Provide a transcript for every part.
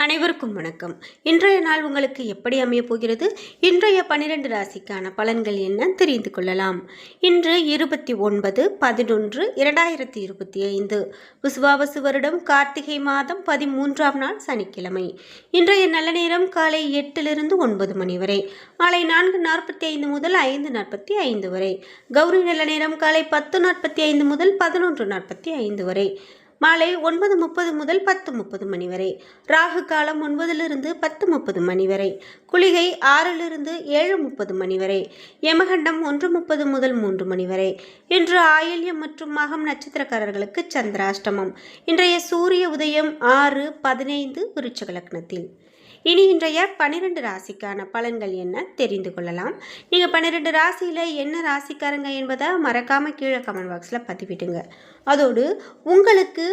அனைவருக்கும் வணக்கம். இன்றைய நாள் உங்களுக்கு எப்படி அமையப் போகிறது? இன்றைய பன்னிரண்டு ராசிக்கான பலன்கள் என்ன தெரிந்து கொள்ளலாம். இன்று இருபத்தி ஒன்பது பதினொன்று இரண்டாயிரத்தி இருபத்தி ஐந்து. விசுவாவசு வருடம் கார்த்திகை மாதம் பதிமூன்றாம் நாள் சனிக்கிழமை. இன்றைய நல்ல நேரம் காலை எட்டிலிருந்து ஒன்பது மணி வரை. மாலை நான்கு நாற்பத்தி ஐந்து முதல் ஐந்து நாற்பத்தி ஐந்து வரை. கௌரி நல்ல நேரம் காலை பத்து நாற்பத்தி ஐந்து முதல் பதினொன்று நாற்பத்தி ஐந்து வரை. மாலை ஒன்பது முப்பது முதல் பத்து முப்பது மணி வரை. ராகு காலம் ஒன்பதிலிருந்து பத்து முப்பது மணி வரை. குளிகை ஆறிலிருந்து ஏழு முப்பது மணி வரை. யமகண்டம் ஒன்று முப்பது முதல் மூன்று மணி வரை. இன்று ஆயில்யம் மற்றும் மகம் நட்சத்திரக்காரர்களுக்கு சந்திராஷ்டமம். இன்றைய சூரிய உதயம் ஆறு பதினைந்து விருச்சக லக்னத்தில். இனி இன்றைய பன்னிரெண்டு ராசிக்கான பலன்கள் என்ன தெரிந்து கொள்ளலாம். நீங்கள் பன்னிரெண்டு ராசியில் என்ன ராசிக்காரங்க என்பதை மறக்காமல் கீழே கமெண்ட் பாக்ஸில் பதிவிடுங்க. அதோடு உங்களுக்கு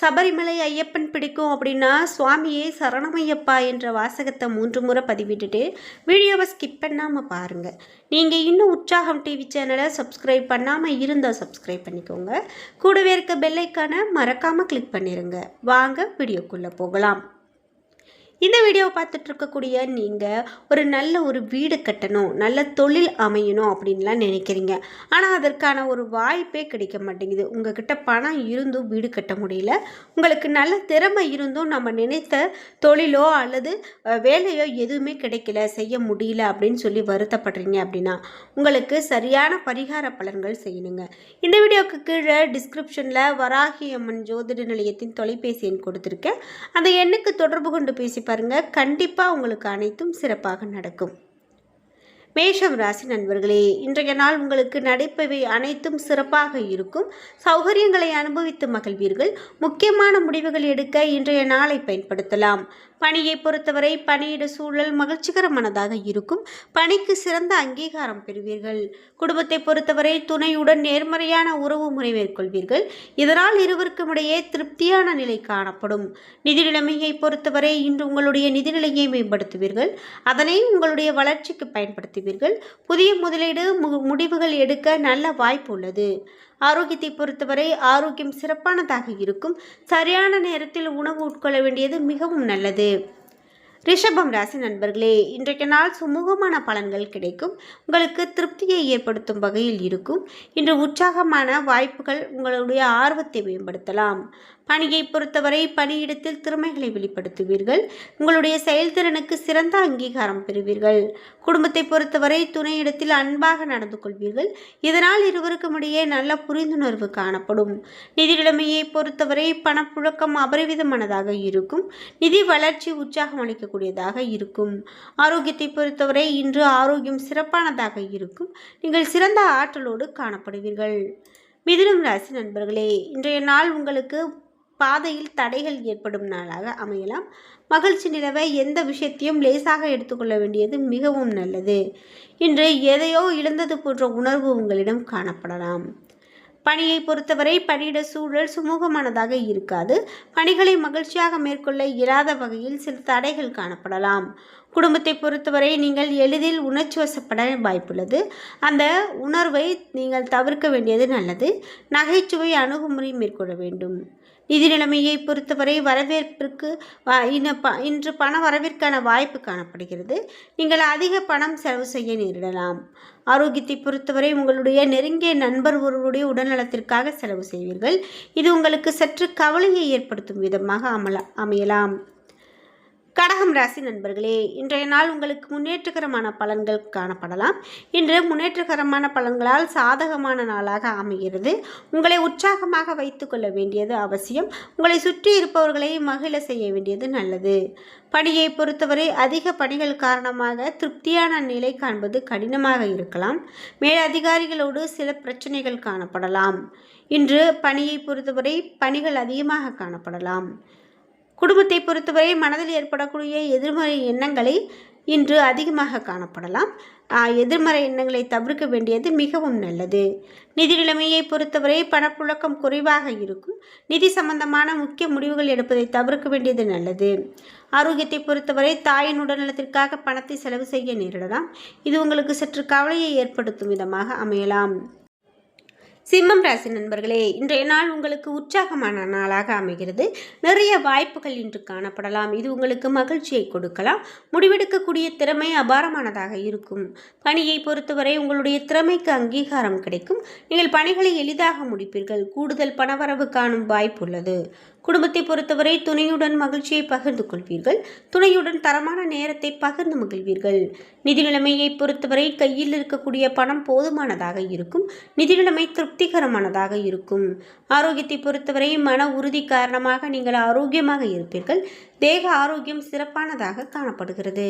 சபரிமலை ஐயப்பன் பிடிக்கும் அப்படின்னா சுவாமியே சரணமையப்பா என்ற வாசகத்தை மூன்று முறை பதிவிட்டுட்டு வீடியோவை ஸ்கிப் பண்ணாமல் பாருங்கள் நீங்கள் இன்னும் உற்சாகம் டிவி சேனலை சப்ஸ்கிரைப் பண்ணாமல் இருந்தால் சப்ஸ்கிரைப் பண்ணிக்கோங்க. கூடவே இருக்க பெல்லைக்கான மறக்காமல் கிளிக் பண்ணிடுங்க வாங்க வீடியோக்குள்ளே போகலாம். இந்த வீடியோவை பார்த்துட்ருக்கக்கூடிய நீங்கள் ஒரு நல்ல ஒரு வீடு கட்டணும் நல்ல தொழில் அமையணும் அப்படின்லாம் நினைக்கிறீங்க. ஆனால் அதற்கான ஒரு வாய்ப்பே கிடைக்க மாட்டேங்குது. உங்ககிட்ட பணம் இருந்தும் வீடு கட்ட முடியல. உங்களுக்கு நல்ல திறமை இருந்தும் நம்ம நினைத்த தொழிலோ அல்லது வேலையோ எதுவுமே கிடைக்கல செய்ய முடியல அப்படின்னு சொல்லி வருத்தப்படுறீங்க அப்படின்னா உங்களுக்கு சரியான பரிகார பலன்கள் செய்யணுங்க. இந்த வீடியோவுக்கு கீழே டிஸ்கிரிப்ஷனில் வராகி அம்மன் ஜோதிட நிலையத்தின் தொலைபேசி எண் கொடுத்துருக்கேன். அந்த எண்ணுக்கு தொடர்பு கொண்டு பேசி பாருங்கள் கண்டிப்பாக உங்களுக்கு அனைத்தும் சிறப்பாக நடக்கும். மேஷம் ராசி நண்பர்களே இன்றைய நாள் உங்களுக்கு நடைப்பவை அனைத்தும் சிறப்பாக இருக்கும். சௌகரியங்களை அனுபவித்து மகிழ்வீர்கள். முக்கியமான முடிவுகள் எடுக்க இன்றைய நாளை பயன்படுத்தலாம். பணியை பொறுத்தவரை பணியிட சூழல் மகிழ்ச்சிகரமானதாக இருக்கும். பணிக்கு சிறந்த அங்கீகாரம் பெறுவீர்கள். குடும்பத்தை பொறுத்தவரை துணையுடன் நேர்மறையான உறவு முறை மேற்கொள்வீர்கள். இதனால் இருவருக்கும் இடையே திருப்தியான நிலை காணப்படும். நிதி நிலைமையை பொறுத்தவரை இன்று உங்களுடைய நிதிநிலையை மேம்படுத்துவீர்கள். அதனை உங்களுடைய வளர்ச்சிக்கு பயன்படுத்துவீர்கள். புதிய முதலீடு மு- முடிவுகள் எடுக்க நல்ல வாய்ப்பு உள்ளது. ஆரோக்கியத்தை பொறுத்தவரை ஆரோக்கியம் சிறப்பானதாக இருக்கும். சரியான நேரத்தில் உணவு உட்கொள்ள வேண்டியது மிகவும் நல்லது. ரிஷபம் ராசி நண்பர்களே இன்றைக்கு நாள் சுமூகமான பலன்கள் கிடைக்கும். உங்களுக்கு திருப்தியை ஏற்படுத்தும் வகையில் இருக்கும். இன்று உற்சாகமான வாய்ப்புகள் உங்களுடைய ஆர்வத்தை மேம்படுத்தலாம். பணியை பொறுத்தவரை பணியிடத்தில் திறமைகளை வெளிப்படுத்துவீர்கள். உங்களுடைய செயல்திறனுக்கு சிறந்த அங்கீகாரம் பெறுவீர்கள். குடும்பத்தை பொறுத்தவரை துணையிடத்தில் அன்பாக நடந்து கொள்வீர்கள். இதனால் இருவருக்கும் இடையே நல்ல புரிந்துணர்வு காணப்படும். நிதி நிலைமையை பொறுத்தவரை பணப்புழக்கம் அபரிவிதமானதாக இருக்கும். நிதி வளர்ச்சி உற்சாகம் அளிக்கக்கூடியதாக இருக்கும். ஆரோக்கியத்தை பொறுத்தவரை இன்று ஆரோக்கியம் சிறப்பானதாக இருக்கும். நீங்கள் சிறந்த ஆற்றலோடு காணப்படுவீர்கள். மிதுனம் ராசி நண்பர்களே இன்றைய நாள் உங்களுக்கு பாதையில் தடைகள் ஏற்படும் நாளாக அமையலாம். மகிழ்ச்சி நிலவை எந்த விஷயத்தையும் லேசாக எடுத்துக்கொள்ள வேண்டியது மிகவும் நல்லது. இன்று எதையோ இழந்தது போன்ற உணர்வு உங்களிடம் காணப்படலாம். பணியை பொறுத்தவரை பணியிட சூழல் சுமூகமானதாக இருக்காது. பணிகளை மகிழ்ச்சியாக மேற்கொள்ள இயலாத வகையில் சில தடைகள் காணப்படலாம். குடும்பத்தை பொறுத்தவரை நீங்கள் எளிதில் உணர்ச்சி வசப்பட வாய்ப்புள்ளது. அந்த உணர்வை நீங்கள் தவிர்க்க வேண்டியது நல்லது. நகைச்சுவை அணுகுமுறை மேற்கொள்ள வேண்டும். நிதி நிலைமையை பொறுத்தவரை வரவேற்பிற்கு ப- இன்று பண வரவிற்கான வாய்ப்பு காணப்படுகிறது. நீங்கள் அதிக பணம் செலவு செய்ய நேரிடலாம். ஆரோக்கியத்தை பொறுத்தவரை உங்களுடைய நெருங்கிய நண்பர் ஒருவருடைய உடல்நலத்திற்காக செலவு செய்வீர்கள். இது உங்களுக்கு சற்று கவலையை ஏற்படுத்தும் விதமாக அமல அமையலாம். கடகம் ராசி நண்பர்களே இன்றைய நாள் உங்களுக்கு முன்னேற்றகரமான பலன்கள் காணப்படலாம். இன்று முன்னேற்றகரமான பலன்களால் சாதகமான நாளாக அமைகிறது. உங்களை உற்சாகமாக வைத்துக்கொள்ள வேண்டியது அவசியம். உங்களை சுற்றி இருப்பவர்களை மகிழ செய்ய வேண்டியது நல்லது. பணியை பொறுத்தவரை அதிக பணிகள் காரணமாக திருப்தியான நிலை காண்பது கடினமாக இருக்கலாம். மேலதிகாரிகளோடு சில பிரச்சனைகள் காணப்படலாம். இன்று பணியை பொறுத்தவரை பணிகள் அதிகமாக காணப்படலாம். குடும்பத்தை பொறுத்தவரை மனதில் ஏற்படக்கூடிய எதிர்மறை எண்ணங்களை இன்று அதிகமாக காணப்படலாம். எதிர்மறை எண்ணங்களை தவிர்க்க வேண்டியது மிகவும் நல்லது. நிதி நிலைமையை பொறுத்தவரை பணப்புழக்கம் குறைவாக இருக்கும். நிதி சம்பந்தமான முக்கிய முடிவுகள் எடுப்பதை தவிர்க்க வேண்டியது நல்லது. ஆரோக்கியத்தை பொறுத்தவரை தாயின் உடல்நலத்திற்காக பணத்தை செலவு செய்ய நேரிடலாம். இது உங்களுக்கு சற்று கவலையை ஏற்படுத்தும் விதமாக அமையலாம். சிம்மம் ராசி நண்பர்களே இன்றைய நாள் உங்களுக்கு உற்சாகமான நாளாக அமைகிறது. நிறைய வாய்ப்புகள் இன்று காணப்படலாம். இது உங்களுக்கு மகிழ்ச்சியை கொடுக்கலாம். முடிவெடுக்கக்கூடிய திறமை அபாரமானதாக இருக்கும். பணியை பொறுத்தவரை உங்களுடைய திறமைக்கு அங்கீகாரம் கிடைக்கும். நீங்கள் பணிகளை எளிதாக முடிப்பீர்கள். கூடுதல் பணவரவு காணும் வாய்ப்பு உள்ளது. குடும்பத்தை பொறுத்தவரை துணையுடன் மகிழ்ச்சியை பகிர்ந்து கொள்வீர்கள். துணையுடன் தரமான நேரத்தை பகிர்ந்து மகிழ்வீர்கள். நிதி நிலைமையை பொறுத்தவரை கையில் இருக்கக்கூடிய பணம் போதுமானதாக இருக்கும். நிதி நிலைமை திருப்திகரமானதாக இருக்கும். ஆரோக்கியத்தை பொறுத்தவரை மன உறுதி காரணமாக நீங்கள் ஆரோக்கியமாக இருப்பீர்கள். தேக ஆரோக்கியம் சிறப்பானதாக காணப்படுகிறது.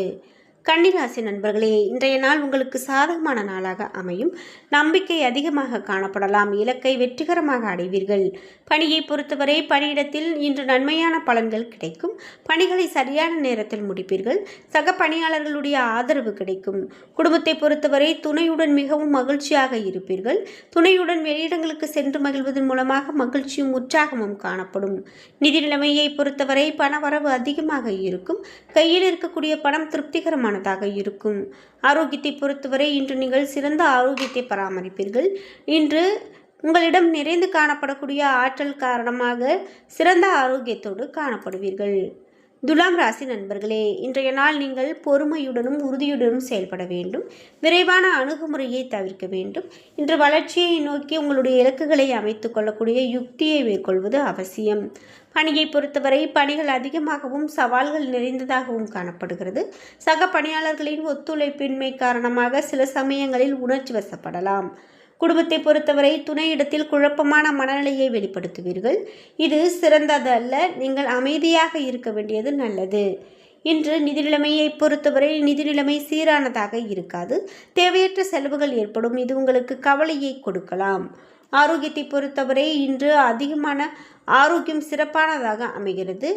கன்னிராசி நண்பர்களே இன்றைய நாள் உங்களுக்கு சாதகமான நாளாக அமையும். நம்பிக்கை அதிகமாக காணப்படலாம். இலக்கை வெற்றிகரமாக அடைவீர்கள். பணியை பொறுத்தவரை பணியிடத்தில் இன்று நன்மையான பலன்கள் கிடைக்கும். பணிகளை சரியான நேரத்தில் முடிப்பீர்கள். சக பணியாளர்களுடைய ஆதரவு கிடைக்கும். குடும்பத்தை பொறுத்தவரை துணையுடன் மிகவும் மகிழ்ச்சியாக இருப்பீர்கள். துணையுடன் வெளியிடங்களுக்கு சென்று மகிழ்வதன் மூலமாக மகிழ்ச்சியும் உற்சாகமும் காணப்படும். நிதி நிலைமையை பொறுத்தவரை பணவரவு அதிகமாக இருக்கும். கையில் இருக்கக்கூடிய பணம் திருப்திகரமான திருப்திகரமானதாக இருக்கும். ஆரோக்கியத்தை பொறுத்தவரை இன்று நீங்கள் சிறந்த ஆரோக்கியத்தை பராமரிப்பீர்கள். இன்று உங்களிடம் நிறைந்து காணப்படக்கூடிய ஆற்றல் காரணமாக சிறந்த ஆரோக்கியத்தோடு காணப்படுவீர்கள். துலாம் ராசி நண்பர்களே இன்றைய நாள் நீங்கள் பொறுமையுடனும் உறுதியுடனும் செயல்பட வேண்டும். விரைவான அணுகுமுறையை தவிர்க்க வேண்டும். இன்று வளர்ச்சியை நோக்கி உங்களுடைய இலக்குகளை அமைத்துக் கொள்ளக்கூடிய யுக்தியை மேற்கொள்வது அவசியம். பணியை பொறுத்தவரை பணிகள் அதிகமாகவும் சவால்கள் நிறைந்ததாகவும் காணப்படுகிறது. சக பணியாளர்களின் ஒத்துழைப்பின்மை காரணமாக சில சமயங்களில் உணர்ச்சி வசப்படலாம். குடும்பத்தை பொறுத்தவரை துணையிடத்தில் குழப்பமான மனநிலையை வெளிப்படுத்துவீர்கள். இது சிறந்தது அல்ல நீங்கள் அமைதியாக இருக்க வேண்டியது நல்லது. இன்று நிதி நிலைமையை பொறுத்தவரை நிதி நிலைமை சீரானதாக இருக்காது. தேவையற்ற செலவுகள் ஏற்படும். இது உங்களுக்கு கவலையை கொடுக்கலாம். ஆரோக்கியத்தை பொறுத்தவரை இன்று அதிகமான ஆரோக்கியம் சிறப்பானதாக அமைகிறது.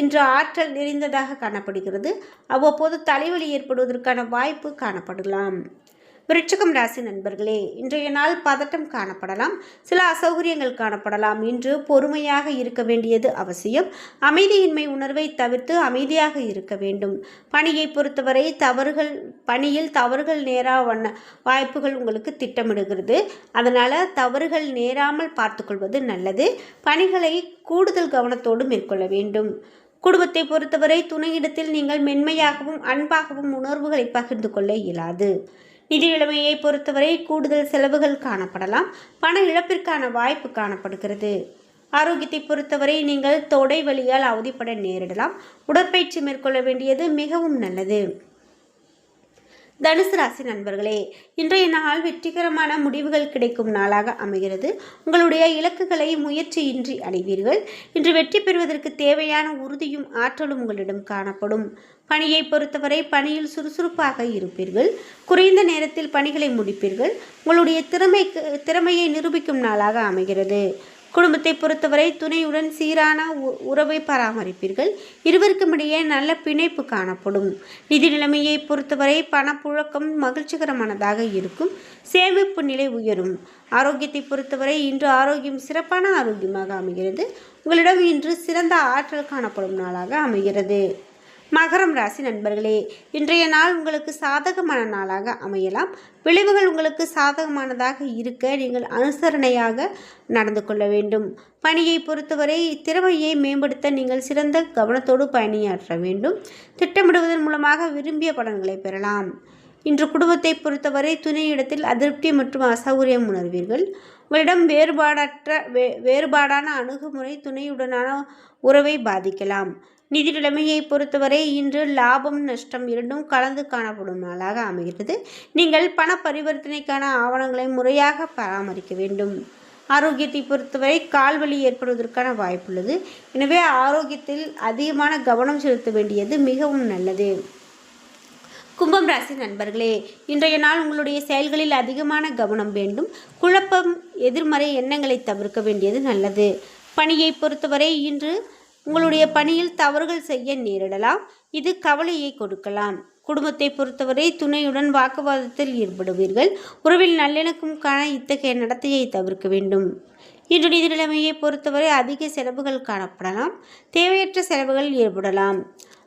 இன்று ஆற்றல் நிறைந்ததாக காணப்படுகிறது. அவ்வப்போது தலைவலி ஏற்படுவதற்கான வாய்ப்பு காணப்படலாம். விருச்சிகம் ராசி நண்பர்களே இன்றைய நாள் பதட்டம் காணப்படலாம். சில அசௌகரியங்கள் காணப்படலாம். இன்று பொறுமையாக இருக்க வேண்டியது அவசியம். அமைதியின்மை உணர்வை தவிர்த்து அமைதியாக இருக்க வேண்டும். பணியை பொறுத்தவரை தவறுகள் பணியில் தவறுகள் நேரா வண்ண வாய்ப்புகள் உங்களுக்கு திட்டமிடுகிறது. அதனால் தவறுகள் நேராமல் பார்த்துக்கொள்வது நல்லது. பணிகளை கூடுதல் கவனத்தோடு மேற்கொள்ள வேண்டும். குடும்பத்தை பொறுத்தவரை துணையிடத்தில் நீங்கள் மென்மையாகவும் அன்பாகவும் உணர்வுகளை பகிர்ந்து கொள்ள இயலாது. நிதி நிலைமையை பொறுத்தவரை கூடுதல் செலவுகள் காணப்படலாம் பண இழப்பிற்கான வாய்ப்பு காணப்படுகிறது. ஆரோக்கியத்தை பொறுத்தவரை நீங்கள் தொடை வழியால் அவதிப்பட நேரிடலாம். உடற்பயிற்சி மேற்கொள்ள வேண்டியது மிகவும் நல்லது. தனுசு ராசி நண்பர்களே இன்றைய நாள் வெற்றிகரமான முடிவுகள் கிடைக்கும் நாளாக அமைகிறது. உங்களுடைய இலக்குகளை முயற்சியின்றி அடைவீர்கள். இன்று வெற்றி பெறுவதற்கு தேவையான உறுதியும் ஆற்றலும் உங்களிடம் காணப்படும். பணியை பொறுத்தவரை பணியில் சுறுசுறுப்பாக இருப்பீர்கள். குறைந்த நேரத்தில் பணிகளை முடிப்பீர்கள். உங்களுடைய திறமைக்கு திறமையை நிரூபிக்கும் நாளாக அமைகிறது. குடும்பத்தை பொறுத்தவரை துணையுடன் சீரான உ- உறவை பராமரிப்பீர்கள். இருவருக்கும் இடையே நல்ல பிணைப்பு காணப்படும். நிதி நிலைமையை பொறுத்தவரை பணப்புழக்கம் மகிழ்ச்சிகரமானதாக இருக்கும். சேமிப்பு நிலை உயரும். ஆரோக்கியத்தை பொறுத்தவரை இன்று ஆரோக்கியம் சிறப்பான ஆரோக்கியமாக அமைகிறது. உங்களிடம் இன்று சிறந்த ஆற்றல் காணப்படும் நாளாக அமைகிறது. மகரம் ராசி நண்பர்களே இன்றைய நாள் உங்களுக்கு சாதகமான நாளாக அமையலாம். விளைவுகள் உங்களுக்கு சாதகமானதாக இருக்க நீங்கள் அனுசரணையாக நடந்து கொள்ள வேண்டும். பணியை பொறுத்தவரை திறமையை மேம்படுத்த நீங்கள் சிறந்த கவனத்தோடு பணியாற்ற வேண்டும். திட்டமிடுவதன் மூலமாக விரும்பிய பலன்களை பெறலாம். இன்று குடும்பத்தை பொறுத்தவரை துணையிடத்தில் அதிருப்தி மற்றும் அசௌகரியம் உணர்வீர்கள். உங்களிடம் வேறுபாடற்ற வே வேறுபாடான அணுகுமுறை துணையுடனான உறவை பாதிக்கலாம். நிதி நிலைமையை பொறுத்தவரை இன்று லாபம் நஷ்டம் இரண்டும் கலந்து காணப்படும் நாளாக அமைகிறது நீங்கள் பண பரிவர்த்தனைக்கான ஆவணங்களை முறையாக பராமரிக்க வேண்டும். ஆரோக்கியத்தை பொறுத்தவரை கால்வலி ஏற்படுவதற்கான வாய்ப்புள்ளது. எனவே ஆரோக்கியத்தில் அதிகமான கவனம் செலுத்த வேண்டியது மிகவும் நல்லது. கும்பம் ராசி நண்பர்களே இன்றைய நாள் உங்களுடைய செயல்களில் அதிகமான கவனம் வேண்டும். குழப்பம் எதிர்மறை எண்ணங்களை தவிர்க்க வேண்டியது நல்லது. பணியை பொறுத்தவரை இன்று உங்களுடைய பணியில் தவறுகள் செய்ய நேரிடலாம். இது கவலையை கொடுக்கலாம். குடும்பத்தை பொறுத்தவரை துணையுடன் வாக்குவாதத்தில் ஈடுபடுவீர்கள். உறவில் நல்லிணக்கம் காண இத்தகைய நடத்தையை தவிர்க்க வேண்டும். இன்று நிதிநிலைமையை பொறுத்தவரை அதிக செலவுகள் காணப்படலாம். தேவையற்ற செலவுகள் ஏற்படலாம்.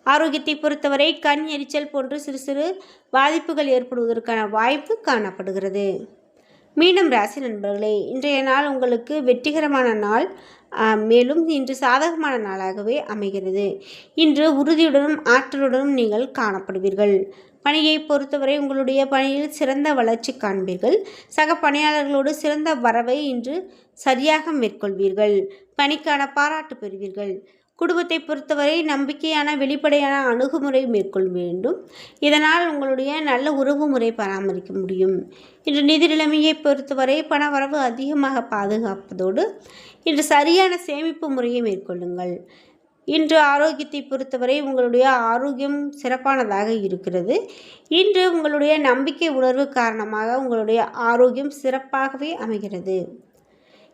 ஆரோக்கியத்தை பொறுத்தவரை கண் எரிச்சல் போன்று சிறு சிறு பாதிப்புகள் ஏற்படுவதற்கான வாய்ப்பு காணப்படுகிறது. மீண்டும் ராசி நண்பர்களே இன்றைய நாள் உங்களுக்கு வெற்றிகரமான நாள். மேலும் இன்று சாதகமான நாளாகவே அமைகிறது. இன்று உறுதியுடனும் ஆற்றலுடனும் நீங்கள் காணப்படுவீர்கள். பணியை பொறுத்தவரை உங்களுடைய பணியில் சிறந்த வளர்ச்சி காண்பீர்கள். சக பணியாளர்களோடு சிறந்த வரவை இன்று சரியாக மேற்கொள்வீர்கள். பணிக்கான பாராட்டு பெறுவீர்கள். குடும்பத்தை பொறுத்தவரை நம்பிக்கையான வெளிப்படையான அணுகுமுறை மேற்கொள்ள வேண்டும். இதனால் உங்களுடைய நல்ல உறவு முறை பராமரிக்க முடியும். இன்று நிதி நிலைமையை பொறுத்தவரை பண வரவு அதிகமாக பாதுகாப்பதோடு இன்று சரியான சேமிப்பு முறையை மேற்கொள்ளுங்கள். இன்று ஆரோக்கியத்தை பொறுத்தவரை உங்களுடைய ஆரோக்கியம் சிறப்பானதாக இருக்கிறது. இன்று உங்களுடைய நம்பிக்கை உணர்வு காரணமாக உங்களுடைய ஆரோக்கியம் சிறப்பாகவே அமைகிறது.